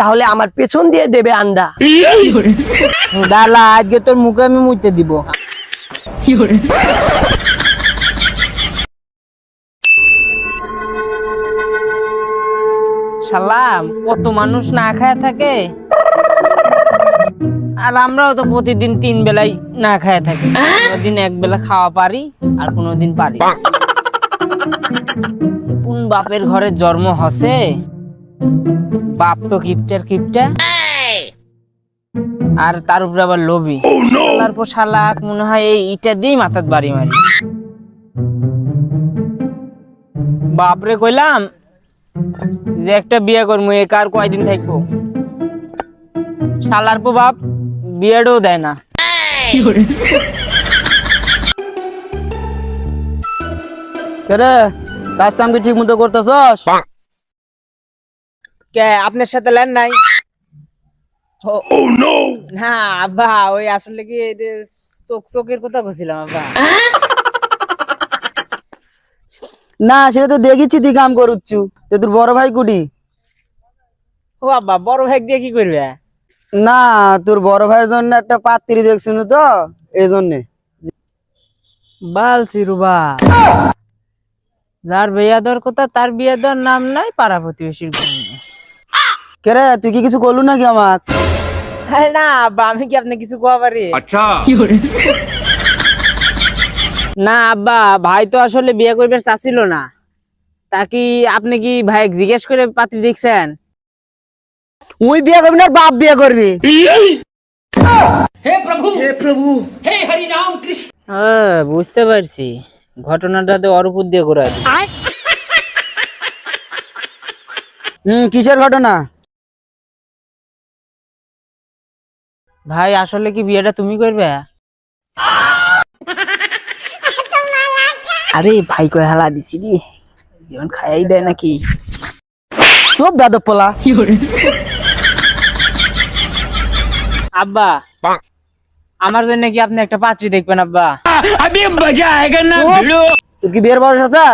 তাহলে আমার পেছন দিয়ে দেবে আন্ডা। দালা আজকে তোর মুখে আমি মুইতে দিব। সালাম, কত মানুষ না খায় থাকে? আর আমরাও তো প্রতিদিন তিন বেলাই না খায় থাকি। কোনোদিন এক বেলা খাওয়া পারি, আর কোনোদিন পারি। কোন বাপের ঘরে জন্ম হসে? বাপ তো কিপটার কিপটা আর তার উপরে আবার লোভী। শালার পর শালাক মনে হয় এই ইটা দিয়েই মাথার বাড়ি মারি। বাপরে কইলাম যে একটা বিয়ে করব এ কার কয়দিন থাকব? শালার পর বাপ বিয়েটাও দেয় না। কেরে কাজ কাম কি ঠিক মতো করতেছস কে আপনার সাথে লেন নাই? ও- না আব্বা ওই আসলে কি চোখ চোখের কথা বলছিলাম আব্বা। না সেটা তো দেখেছি তুই কাম করুচ্ছু। তো তোর বড় ভাই কুটি? ও আব্বা বড় ভাই দিয়ে কি করবে? না তোর বড় ভাইয়ের জন্য একটা পাত্রী দেখছিল তো এই জন্যে। বাল সিরুবা যার বিয়া দেওয়ার কথা তার বিয়া দেওয়ার নাম নাই পাড়া প্রতিবেশীর। কেরে তুই কি কিছু করলু নাকি আমাক? আরে না আব্বা আমি কি আপনি কিছু কোয়া পারি আচ্ছা না আব্বা ভাই তো আসলে বিয়ে করবার চাচ্ছিল না। তা কি আপনি কি ভাই জিজ্ঞেস করে পাত্রী দেখছেন? ওই বিয়ে করবি না বাপ বিয়ে করবি? হে প্রভু! হে প্রভু! হে হরি নাম কৃষ্ণ! হ্যাঁ, বুঝতে পারছি। ঘটনাটা তো অরূপুর দিয়ে করে হুম কিসের ঘটনা? ভাই আসলে কি বিয়েটা তুমি করবে আরে ভাই কয় হালা দিছি রে যেমন খাইয়াই দেয় নাকি তো বেদব পোলা আব্বা আমার জন্য কি আপনি একটা পাত্রী দেখবেন আব্বা তোর কি বিয়ের বয়স আছে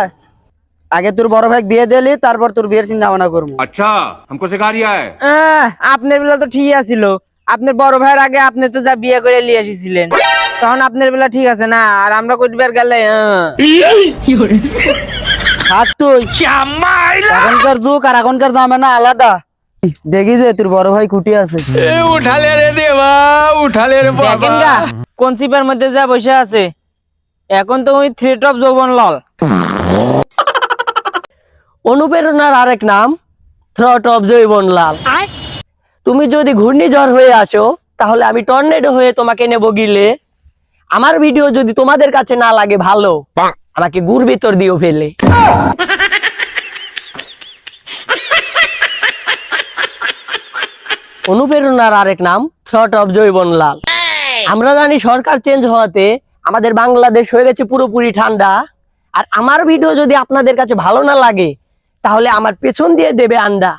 আগে তোর বড় ভাই বিয়ে দিলি তারপর তোর বিয়ের চিন্তা ভাবনা করবো अच्छा हमको सिखा रिया है আহ, আপনার বেলা তো ঠিকই আছিল আপনার বড় ভাইয়ের আগে আপনি তো যা বিয়ে করে নিয়ে এসেছিলেন তখন আপনার বেলা ঠিক আছে না? আর আমরা কইবার গেলে। হাত তুই। এখনকার যুগ আর এখনকার জামানা আলাদা। দেখি যে তোর বড় ভাই কুটি আছে। দেখেন গা কোন চিপার মধ্যে যা বসে আছে এখন তো ওই থ্রেট অফ যৌবন লাল। অনুপ্রেরণার আরেক নাম থ্রট অফ জৈবনলাল তুমি যদি ঘূর্ণিঝড় হয়ে আসো তাহলে আমি টর্নেডো হয়ে তোমাকে নেব গিলে। আমার ভিডিও যদি তোমাদের কাছে না লাগে ভালো। আমাকে গুড় ভিতর দিও ফেলে। অনুপ্রেরণার আরেক নাম থ্রট অফ জৈবনলাল আমরা জানি সরকার চেঞ্জ হওয়াতে আমাদের বাংলাদেশ হয়ে গেছে পুরোপুরি ঠান্ডা। আর আমার ভিডিও যদি আপনাদের কাছে ভালো না লাগে তাহলে আমার পেছন দিয়ে দেবে আন্ডা।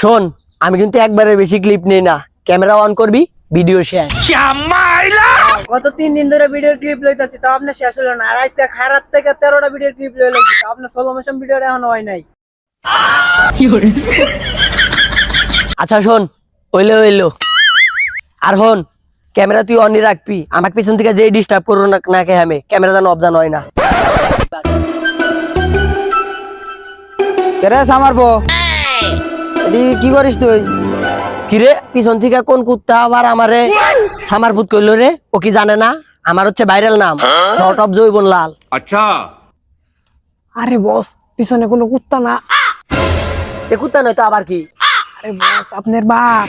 শোন আমি কিন্তু একবারে বেশি ক্লিপ নেই না। ক্যামেরা অন করবি ভিডিও শেষ। গত তিন দিন ধরে ভিডিও ক্লিপ লইতাছি তো আপনার শেষ হলো না। আর আজকে খারাপ থেকে তেরোটা ভিডিও ক্লিপ লই লাগছি তো আপনার ষোলো মোশন ভিডিওটা এখন হয় নাই। আচ্ছা শোন ওইলো ওইলো আর হন ক্যামেরা তুই অনই রাখবি। আমাকে পিছন থেকে যেই ডিস্টার্ব করো না না কে আমি ক্যামেরা যেন অবজান হয় না। কেরে সামারবো এটি কি করিস তুই? কিরে পিছন থেকে কোন কুত্তা আবার আমারে সামার ভূত করল রে? ও কি জানে না? আমার হচ্ছে ভাইরাল নাম। হ্যাঁ? শর্ট অফ জৈবন লাল। আচ্ছা। আরে বস পিছনে কোনো কুত্তা না। এ কুত্তা নয় তো আবার কি? আরে বস আপনার বাপ।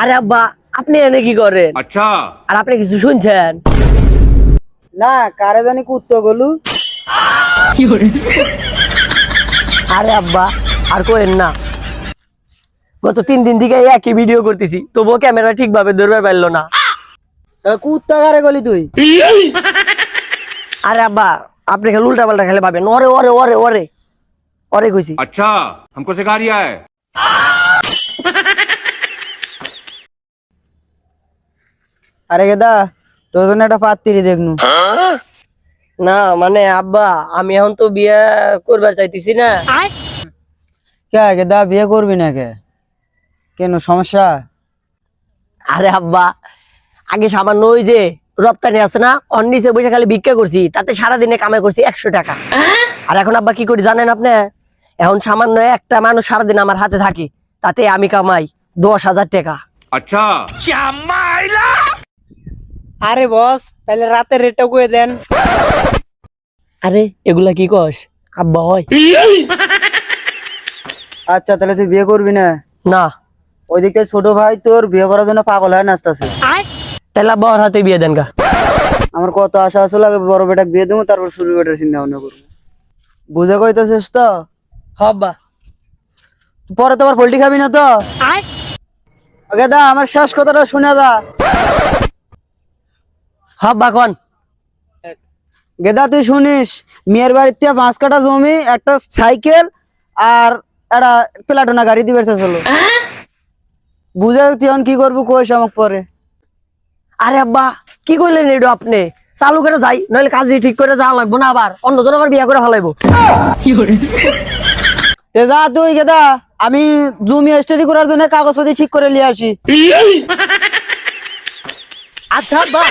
আরে আব্বা আপনি এনে কি করেন? আচ্ছা। আর আপনি কিছু শুনছেন? না কারে জানি কুত্তা গলু। আরে আব্বা আর করেন না গত তিন দিন থেকে এই একই ভিডিও করতেছি তবুও ক্যামেরা ঠিকভাবে ধরবে পারলো না তা কুত্তা কারে গলি তুই আরে আব্বা আপনি খালি উল্টা পাল্টা খেলে পাবেন ওরে ওরে ওরে ওরে ওরে কইছি अच्छा हमको सिखा रिया है আরে গেদা তোর জন্য একটা পাত্রী দেখনু না মানে আব্বা আমি এখন তো বিয়ে করবার চাইতেছি না। কে দা বিয়ে করবি না কে? কেন সমস্যা? আরে আব্বা আগে সামান্য ওই যে রপ্তানি আছে না অন্নিসে বসে খালি বিক্রি করছি তাতে সারাদিনে কামাই করছি একশো টাকা। আর এখন আব্বা কি করি জানেন আপনি? এখন সামান্য একটা মানুষ সারাদিন আমার হাতে থাকে তাতে আমি কামাই দশ হাজার টাকা। আচ্ছা। আরে বস তাহলে রাতের রেটটা করে দেন। আরে এগুলা কি কস? আব্বা হয়। আচ্ছা তাহলে তুই বিয়ে করবি না? না। ওইদিকে ছোট ভাই তোর বিয়ে করার জন্য পাগল হয় নাচতেছে। তাহলে আব্বা ওর হাতে বিয়ে দেন গা। আমার কত আশা আসলে আগে বড় বেটা বিয়ে দেবো তারপর ছোট বেটার চিন্তা ভাবনা করব। বুঝে কইতেছিস তো? হব্বা পরে তোমার পোল্ট্রি খাবি না তো? আগে দা আমার শেষ কথাটা শুনে দা। হব্বা কন? গেদা তুই শুনিস মেয়ের বাড়িতে পাঁচ কাটা জমি একটা সাইকেল আর একটা প্লাটোনা গাড়ি দিবে চলো। বুঝে তুই এখন কি করব কোষ আমাকে পরে। আরে আব্বা কি করলেন এটা আপনি? চালু করে যাই নইলে কাজে ঠিক করে যাওয়া লাগবো না আবার। অন্যজন আবার বিয়ে করে ফেলাইবো। তে যা তুই গেদা আমি জমি স্টাডি করার জন্য কাগজপাতি ঠিক করে নিয়ে আসি। আচ্ছা আব্বা।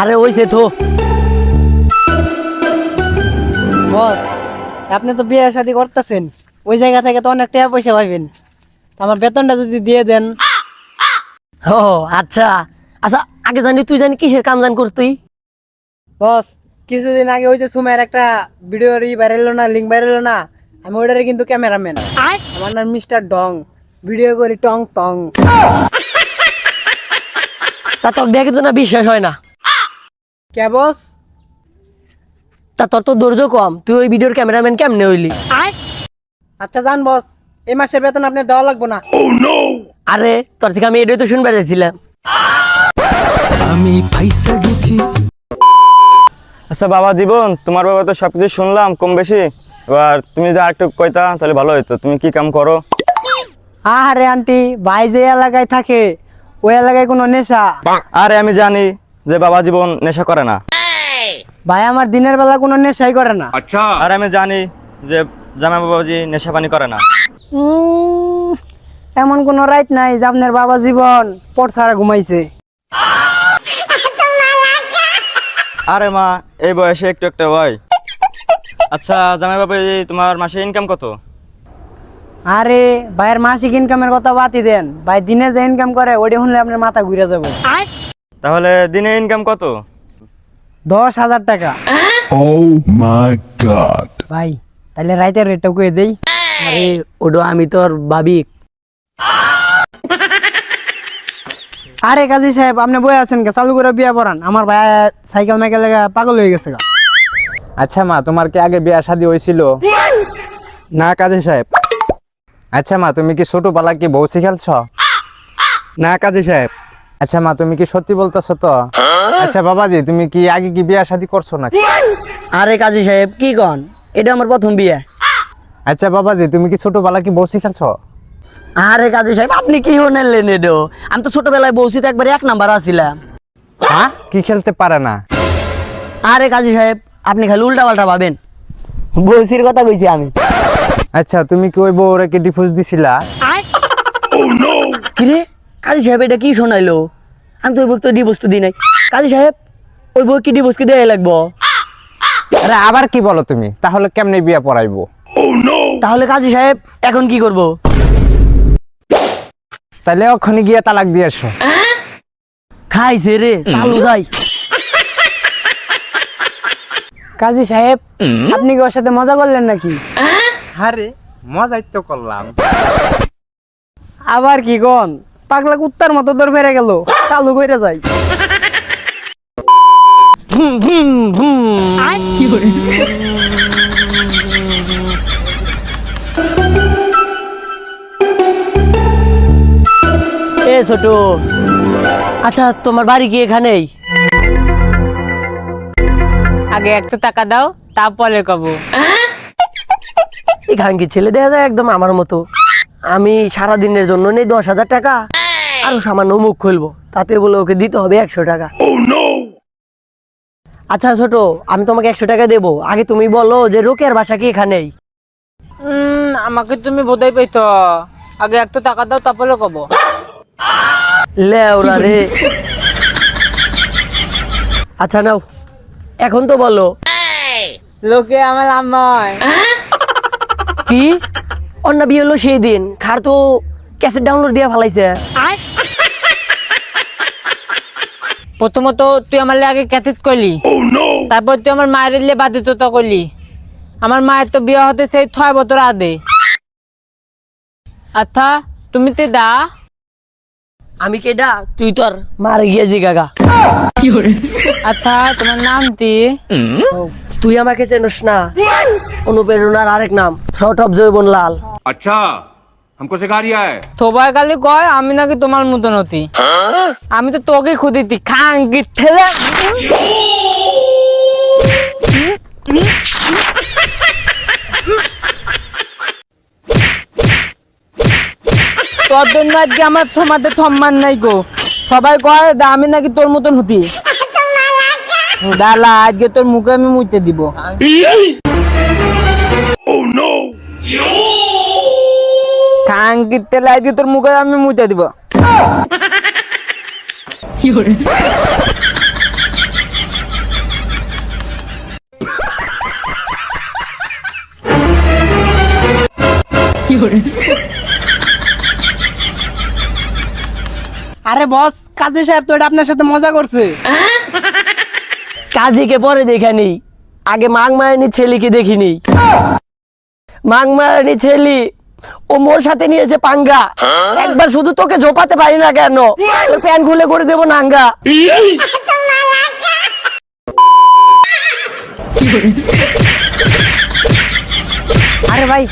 আরে ওইসে তো বস আপনি তো বিয়ে শাদী করতেছেন। ওই জায়গা থেকে তো অনেক টাকা পয়সা পাইবেন। আমার বেতনটা যদি দিয়ে দেন। ও আচ্ছা। আচ্ছা আগে জানি তুই জানি কিসের কাম জান করস তুই বস কিছুদিন আগে ওই যে সুমাইয়ের একটা ভিডিও ই ভাইরাল না লিঙ্ক ভাইরাল না আমি ওটারে কিন্তু ক্যামেরাম্যান আমার নাম মিস্টার ডং। ভিডিও করি টং টং। তা তোর দেখে তো না বিশ্বাস হয় না। কে বস? তা তোর তো ধৈর্য কম। তুই ওই ভিডিওর ক্যামেরাম্যান কেমনে হইলি? আচ্ছা জান বস এই মাসের বেতন আপনি দেওয়া লাগবো না। আরে তোর থেকে আমি এটাই তো শুনবার চাইছিলাম। আচ্ছা বাবা জীবন তোমার বাবা তো সবকিছু শুনলাম কম বেশি। এবার তুমি যদি আরেকটু কইতা তাহলে ভালো হতো তুমি কি কাম করো? আরে আন্টি ভাই যে এলাকায় থাকে ওই এলাকায় কোনো নেশা? আরে আমি জানি। যে বাবা জীবন নেশা করে না। ভাই আমার দিনের বেলা কোনো নেশাই করে না। আচ্ছা। আর আমি জানি যে জামা বাবাজি নেশা পানি করে না। এমন কোনো রাইট নাই জামনের বাবা জীবন পর ছাড়া ঘুমাইছে। আরে মা এই বয়সে একটু একটা হয়। আচ্ছা জামাই বাবাজি তোমার মাসে ইনকাম কত? আরে ভাইয়ের মাসিক ইনকামের কথা বাতি দেন। ভাই দিনে যে ইনকাম করে ওটা শুনলে আপনার মাথা ঘুরে যাবে। তাহলে দিনে ইনকাম কত? দশ হাজার টাকা। Oh my god. ভাই তাহলে রাইতের রেটটা কয়ে দেই। আরে ওটা আমি তোর ভাবি। আরে কাজী সাহেব আপনি বই আছেন কে? চালু করে বিয়া পড়ান। আমার ভাই সাইকেল মাইকেল লাগা পাগল হয়ে গেছে গা। আচ্ছা মা তোমার কি আগে বিয়া শাদী হয়েছিল না কাজী সাহেব। আচ্ছা মা তুমি কি ছোট ছোটবেলা কি বউ শিখালছ? না কাজী সাহেব। আচ্ছা মা তুমি কি সত্যি বলতেছো তো? আচ্ছা বাবাজি তুমি কি আগে কি বিয়া শাদী করছ নাকি? আরে কাজী সাহেব কি কন? এটা আমার প্রথম বিয়ে। আচ্ছা বাবাজি তুমি কি ছোটবেলা কি বউ শিখালছ আরে কাজী সাহেব আপনি কি শুনলেন এডো? আমি তো ছোটবেলায় বসি তো একবার এক নাম্বার আছিলাম হ্যাঁ কি খেলতে পারে না? আরে কাজী সাহেব আপনি খালি উল্টা পাল্টা ভাবেন। বসির কথা কইছি আমি। আচ্ছা তুমি কি ওই বউরে কি ডিভোর্স দিছিলা? কি রে কাজী সাহেব এটা কি শোনাইলো? আমি তো ওই বক্ত ডিভোর্স তো দিই নাই। কাজী সাহেব ওই বই কি ডিভোর্স কি দেয় লাগবো? আরে আবার কি বলো তুমি? তাহলে কেমনে বিয়া পড়াইবো? তাহলে কাজী সাহেব এখন কি করব? তাহলে ওখানে গিয়ে তালাক দিয়ে আসো। খাইছে রে চালু যাই। কাজী সাহেব আপনি কি ওর সাথে মজা করলেন নাকি? আরে মজাই তো করলাম। আবার কি কোন? পাগলা কুত্তার মতো দৌড় বেড়ে গেল। চালু করে যাই। এ ছোট আচ্ছা তোমার বাড়ি কি এখানেই? আগে একটু টাকা দাও তারপরে কব। এই খাঙ্কি ছেলে দেখা যায় একদম আমার মতো। আমি সারা দিনের জন্য নেই দশ হাজার টাকা। আরও সামান্য মুখ খুলবো। তাতে বলে ওকে দিতে হবে একশো টাকা। আচ্ছা ছোট আমি তোমাকে একশো টাকা দেবো। আগে তুমি বলো যে রোকের বাসা কি এখানেই? আমাকে তুমি বোধাই পাইতো আগে একটু টাকা দাও তারপরে কব। লেওরা রে। আচ্ছা নাও। এখন তো বলো। লোকে আমার আম্মায় কি? অন্য বিয়ে হলো সেই দিন। খার তো ক্যাসেট ডাউনলোড দিয়ে ফেলাইছে। প্রথমত তুই আমার আগে ক্যাথিত করলি। oh, তারপর তুই আমার মায়ের লে বাধ্যতা করলি। আমার মায়ের তো বিয়ে হতে সেই ছয় বছর আদে আচ্ছা তুমি তে দা? আমি কে দা? তুই তোর মার গিয়ে জিগাগা আচ্ছা তোমার নাম কি? তুই আমাকে চেনস না। অনুপ্রেরণার আরেক নাম শট অফ জৈবন লাল আচ্ছা। हमको सिखा रिया है সবাই খালি কয় আমি নাকি তোমার মতন হতি আমি তো তোকে খুদিতি খান ঠেলে তোর জন্য আজকে আমার সমাজে সম্মান নাই গো সবাই কয় দা আমি নাকি তোর মতন হতি দালা আজকে তোর মুখে আমি মুইতে দিব কিতে আজকে তোর মুখে আমি মুইতে দিব। আরে বস কাজী সাহেব তো এটা আপনার সাথে মজা করছে। কাজীকে পরে দেখে নেই। আগে মাং মায়ানি ছেলেকে দেখিনি মাং মায়ানি ছেলি ও মোর সাথে নিয়েছে পাঙ্গা একবার শুধু তোকে ঝোপাতে পারি না কেন তোর প্যান খুলে করে দেবো নাঙ্গা আরে ভাই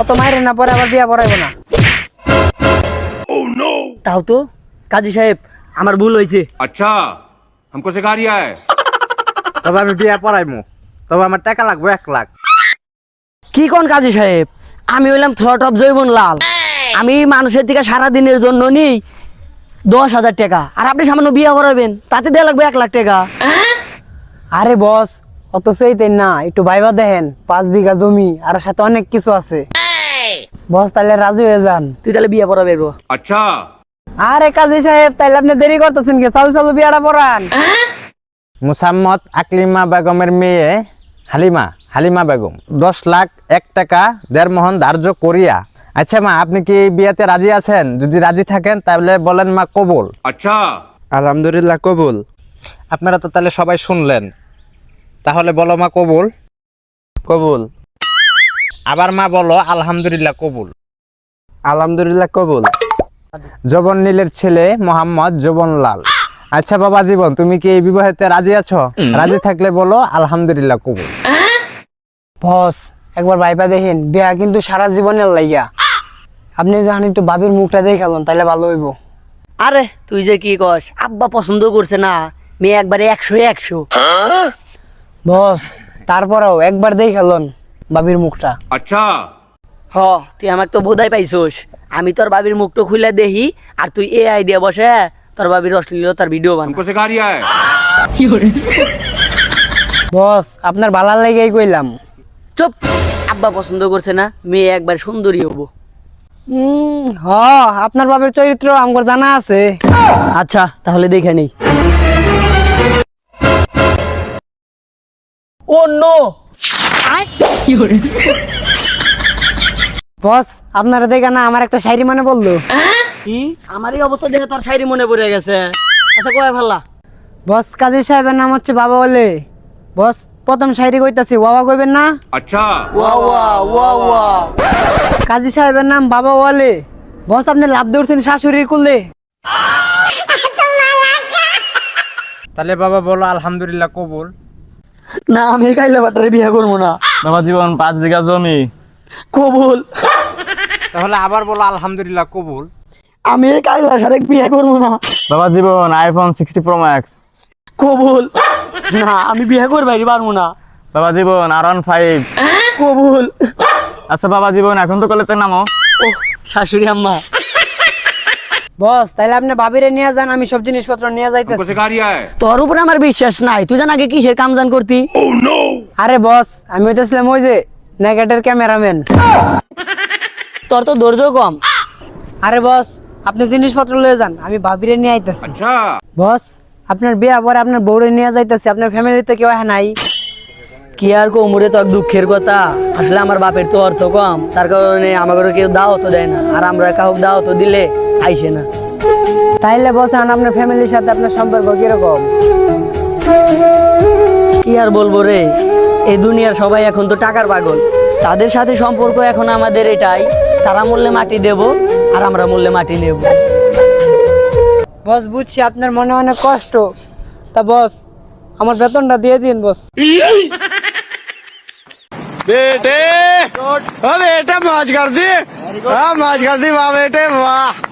অত মাইরে না পরে আবার বিয়া পড়াইবো না তাও তো কাজী সাহেব আমার ভুল হয়েছে अच्छा हमको सिखा रिया है তবে আমি বিয়ে পড়াইমু তবে আমার টাকা লাগবে এক লাখ কি কোন কাজী সাহেব আমি হইলাম থ্রট অফ জৈবন লাল। আমি মানুষের দিকে সারাদিনের জন্য নিই দশ হাজার টাকা। আর আপনি সামান্য বিয়ে করাবেন তাতে দেওয়া লাগবে এক লাখ টাকা। আরে বস অত সেই তাই না একটু ভাইবা দেখেন পাঁচ বিঘা জমি আর সাথে অনেক কিছু আছে। বস তাহলে রাজি হয়ে যান। তুই তাহলে বিয়ে পড়াবে আচ্ছা। আরে কাজী সাহেব তাহলে আপনি দেরি করতেছেন কি? চালু চালু বিয়াটা পড়ান। মুসাম্মদ আকলিমা বেগমের মেয়ে হালিমা। হালিমা বেগম দশ লাখ এক টাকা দেড় মোহন ধার্য করিয়া। আচ্ছা মা আপনি কি বিয়েতে রাজি আছেন? যদি রাজি থাকেন তাহলে বলেন মা কবুল। আচ্ছা। আলহামদুলিল্লাহ কবুল। আপনারা তো তাহলে সবাই শুনলেন। তাহলে বলো মা কবুল। কবুল। আবার মা বলো আলহামদুলিল্লাহ কবুল। আলহামদুলিল্লাহ কবুল। জবন নীলের ছেলে মোহাম্মদ জবন লাল আচ্ছা বাবা জীবন তুমি কি এই বিবাহেতে রাজি আছো? রাজি থাকলে বলো আলহামদুলিল্লাহ কবুল। বস একবার বাইপা দেখেন বিয়া কিন্তু সারা জীবনের লাইয়া আপনি জানেন একটু বাবির মুখটা দেখে গেলেন তাহলে ভালো হইব। আরে তুই যে কি কস? আব্বা পছন্দ করছে না মেয়ে একবারে একশো একশো। বস তারপরেও একবার দেখে গেলেন বাবির মুখটা। আচ্ছা। হ তুই আমাকে তো বোধাই পাইছোস। আমি তোর বাবির মুখটা খুলে দেখি আর তুই এআই দিয়ে বসে হ্যাঁ? তোর বাবির অশ্লীলতার ভিডিও বান বস আপনার ভালার লেগেই কইলাম। চুপ। আব্বা পছন্দ করছে না মেয়ে একবার সুন্দরী হব। হ আপনার বাবার চরিত্র আমার জানা আছে। আচ্ছা তাহলে দেখে নেই। ও নো! বস আপনারা দেখে না আমার একটা শায়রি মনে বলল কি? আমার এই অবস্থা দেখে তোর শাড়ি মনে পড়ে গেছে। আচ্ছা কয় ভাল্লা? বস কাজী সাহেবের নাম হচ্ছে বাবা বলে। বস প্রথম শায়রি কইতাছি বাবা কইবেন না? আচ্ছা। ওয়া ওয়া ওয়া ওয়া কাজী সাহেবের নাম বাবা ওয়ালে। বস আপনি লাভ ধরছেন শাশুড়ির কুলে। তাহলে বাবা বলো আলহামদুলিল্লাহ কবুল। না আমি কাইলে বাটারে বিয়ে করব না। বাবা জীবন পাঁচ বিঘা জমি। কবুল। তাহলে আবার বলো আলহামদুলিল্লাহ কবুল। আমি কাইলা সারেক বিয়ে করব না। বাবা জীবন আইফোন সিক্সটি প্রো ম্যাক্স কবুল। না আমি বিয়ে করে বাইরে পারব না। বাবা জীবন আর অন ফাইভ কবুল। আচ্ছা বাবা জীবন এখন তো কলেজে নামো। ও শাশুড়ি আম্মা। বস তাহলে আপনি ভাবিরে নিয়ে যান আমি সব জিনিসপত্র নিয়ে যাইতেছি। তোর উপর আমার বিশ্বাস নাই। তুই জানা আগে কিসের কাম জান করতি oh, আরে বস আমি হইতেছিলাম ওই যে নেগেটের ক্যামেরাম্যান। তোর তো ধৈর্য কম। আরে বস আপনি জিনিসপত্র লয়ে যান আমি ভাবিরে নিয়ে আইতেছি। বস আপনার বিয়া পরে আপনার বউরে নিয়ে যাইতেছে আপনার ফ্যামিলিতে কেউ হয় নাই। কি আর কোমরে তো দুঃখের কথা। আসলে আমার বাপের তো অর্থ কম তার কারণে আমাকে কেউ দাও তো দেয় না আর আমরা কাউকে দাও তো দিলে আইসে না। তাইলে বস এখন আপনার ফ্যামিলির সাথে আপনার সম্পর্ক কীরকম? কি আর বলব রে এই দুনিয়ার সবাই এখন তো টাকার পাগল। তাদের সাথে সম্পর্ক এখন আমাদের এটাই তারা মূল্যে মাটি দেব আর আমরা মূল্যে মাটি নেব। বস বুঝছি আপনার মনে অনেক কষ্ট তা বস আমার বেতনটা দিয়ে দিন বস बेटे ओ बेटे मौज कर दी हाँ मौज कर दी वाह बेटे वाह